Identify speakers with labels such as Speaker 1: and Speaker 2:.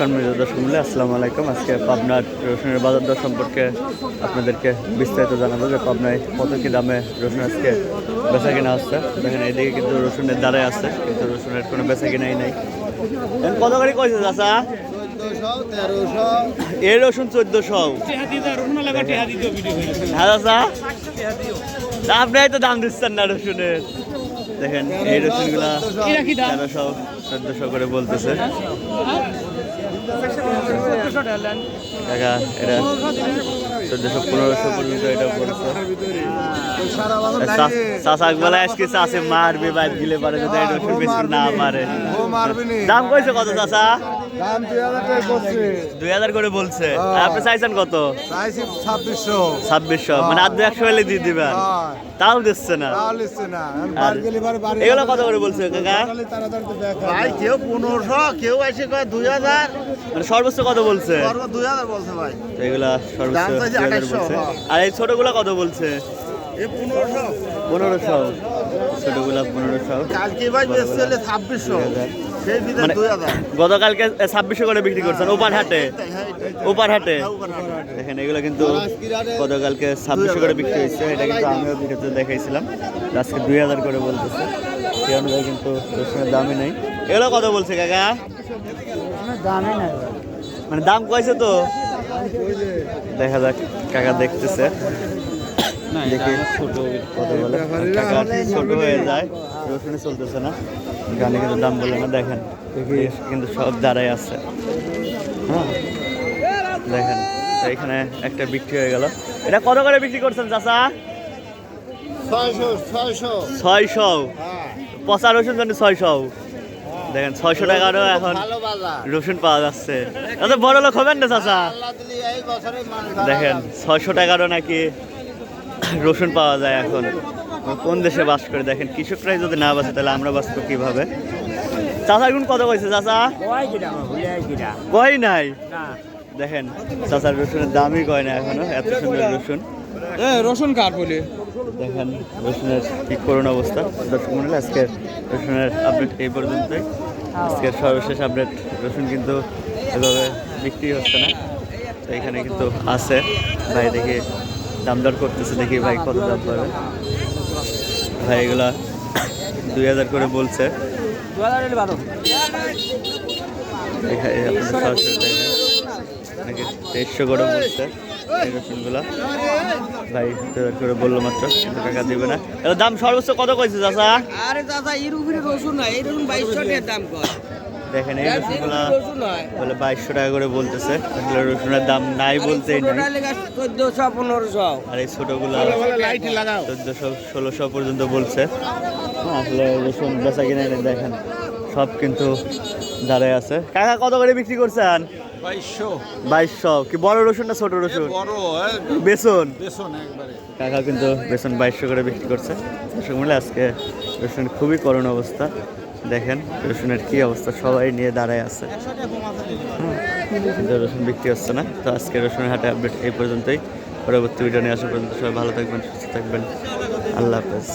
Speaker 1: সম্মানিত দর্শক মূল্য আসসালামু আলাইকুম। আজকে পাবনার রসুনের বাজার দর সম্পর্কে আপনাদেরকে বিস্তারিত জানাব যে পাবনায় কত কি দামে রসুন আজকে বেচা কিনা আসছে দেখেন এদিকে কিন্তু রসুনের দ্বারাই আছে কিন্তু রসুনের কোনো বেচা কিনাই নাই। কত করে কইছে চাচা? এই রসুন চোদ্দশো। হ্যাঁ আপনি তো দাম দিচ্ছেন না রসুনের। দেখেন এই রসুনগুলা তেরোশো চোদ্দশো করে বলতেছে। টাকা এটা চোদ্দশো পনেরোশো পর্যন্ত এটা পড়ছে। চাষা বলে আজকে চাষে মারবে, বাইর গিলে পারে যদি না পারে দাম কইছে কত চাষা
Speaker 2: দাম দুই হাজার টাকা করছে
Speaker 1: দুই হাজার করে বলছে। আপনি চাইছেন কত?
Speaker 2: চাইছি ছাব্বিশশো।
Speaker 1: ছাব্বিশশো। মানে আর দু একশো হলে দিয়ে দিবেন। তাও দিচ্ছে না।
Speaker 2: না।
Speaker 1: এগুলো কত করে বলছে কাকা?
Speaker 3: ভাই কেউ পনেরোশো কেউ এসে কয় দুই হাজার।
Speaker 1: মানে সর্বোচ্চ কত বলছে?
Speaker 3: দুই হাজার বলছে ভাই।
Speaker 1: এগুলা সর্বোচ্চ
Speaker 3: দাম চাইছে
Speaker 1: দুই হাজার
Speaker 3: 2800,
Speaker 1: বলছে।
Speaker 3: হ্যাঁ।
Speaker 1: আর এই ছোটগুলা কত বলছে?
Speaker 3: এ পনেরোশো।
Speaker 1: পনেরোশো। ছোটগুলা পনেরোশো।
Speaker 3: কালকে ভাই ছাব্বিশশো।
Speaker 1: মানে গতকালকে ছাব্বিশশো করে বিক্রি করছেন ওপার হাটে? ওপার হাটে? দেখেন এগুলো কিন্তু গতকালকে ছাব্বিশশো করে বিক্রি হয়েছে এটা কিন্তু আমিও ভিডিওতে দেখাইছিলাম। আজকে দুই হাজার করে বলতেছে সেই অনুযায়ী কিন্তু রসুনের দামই নেই। এগুলো কত বলছে কাকা?
Speaker 2: দামে নাই
Speaker 1: মানে দাম কয়েছে তো? দেখা যাক কাকা দেখতেছে। দেখি কত বলে। ছোট হয়ে যায় রসুনে চলতেছে না। গানে কিন্তু দাম বলে না দেখেন। কিন্তু সব দাঁড়াই আছে। হ্যাঁ দেখেন। এখানে একটা বিক্রি হয়ে গেল। এটা কত করে বিক্রি করছেন চাচা?
Speaker 3: ছয়শো
Speaker 1: পচা রসুন জানি ছয়শো। দেখেন ছয়শো টাকারও এখন রসুন পাওয়া যাচ্ছে। বড় লোক হবেন না চাচা?
Speaker 3: আল্লাহ দিলি এই বছরে মানুষ
Speaker 1: দেখেন ছয়শো টাকারও নাকি রসুন পাওয়া যায় এখন। কোন দেশে বাস করে? দেখেন কৃষকরাই যদি না বাঁচে তাহলে আমরা বাঁচবো কীভাবে? চাচা এখন কত কইছে চাচা? কয় নাই? দেখেন চাচার রসুনের দামই কয় না এখনও এত সুন্দর রসুন।
Speaker 2: রসুন কার বলে?
Speaker 1: দেখেন রসুনের কি করুন অবস্থা। দর্শক মন্ডলী আজকের রসুনের আপডেট এই পর্যন্তই। আজকের সর্বশেষ আপডেট রসুন কিন্তু এভাবে বিক্রি হচ্ছে না। তো এখানে কিন্তু আছে। ভাই দেখি দাম দর করতেছে দেখি ভাই কত দাম পাবে। ভাই এগুলা দুই হাজার করে বলছে। দেড়শো করে বলছে রসুনগুলা ভাই দুই হাজার করে বলল মাত্র কিন্তু টাকা দিবে না। এর দাম সর্বোচ্চ কত কইছে চাচা?
Speaker 4: আরে দাদা এর উপরে রসুন নাই এই রসুন বাইশশো টাকার দাম কর
Speaker 1: দেখেন এই রসুনগুলা বলে বাইশশো টাকা করে বলতেছে। আসলে রসুনের দাম নাই বলতেই নাই।
Speaker 4: চোদ্দশো পনেরোশো।
Speaker 1: আর এই ছোটগুলা
Speaker 3: লাইট
Speaker 1: চোদ্দশো ষোলোশো পর্যন্ত বলছে। হ্যাঁ, আসলে রসুন বেচা কিনে এনে দেখেন। সব কিন্তু দাঁড়ায় আছে। কাকা কত করে বিক্রি করছেন?
Speaker 2: বাইশশো।
Speaker 1: বাইশশো। কি বড় রসুন না ছোট রসুন? বেসন। কাকা কিন্তু বেসন বাইশশো করে বিক্রি করছে। দর্শক আজকে রসুন খুবই করুণ অবস্থা। দেখেন, রসুনের কি অবস্থা, সবাই নিয়ে দাঁড়ায় আছে। রসুন বিক্রি হচ্ছে না, তো আজকে রসুন হাটে আপডেট এই পর্যন্তই। পরবর্তী ভিডিও নিয়ে আসা পর্যন্ত সবাই ভালো থাকবেন, সুস্থ থাকবেন। আল্লাহ হাফেজ।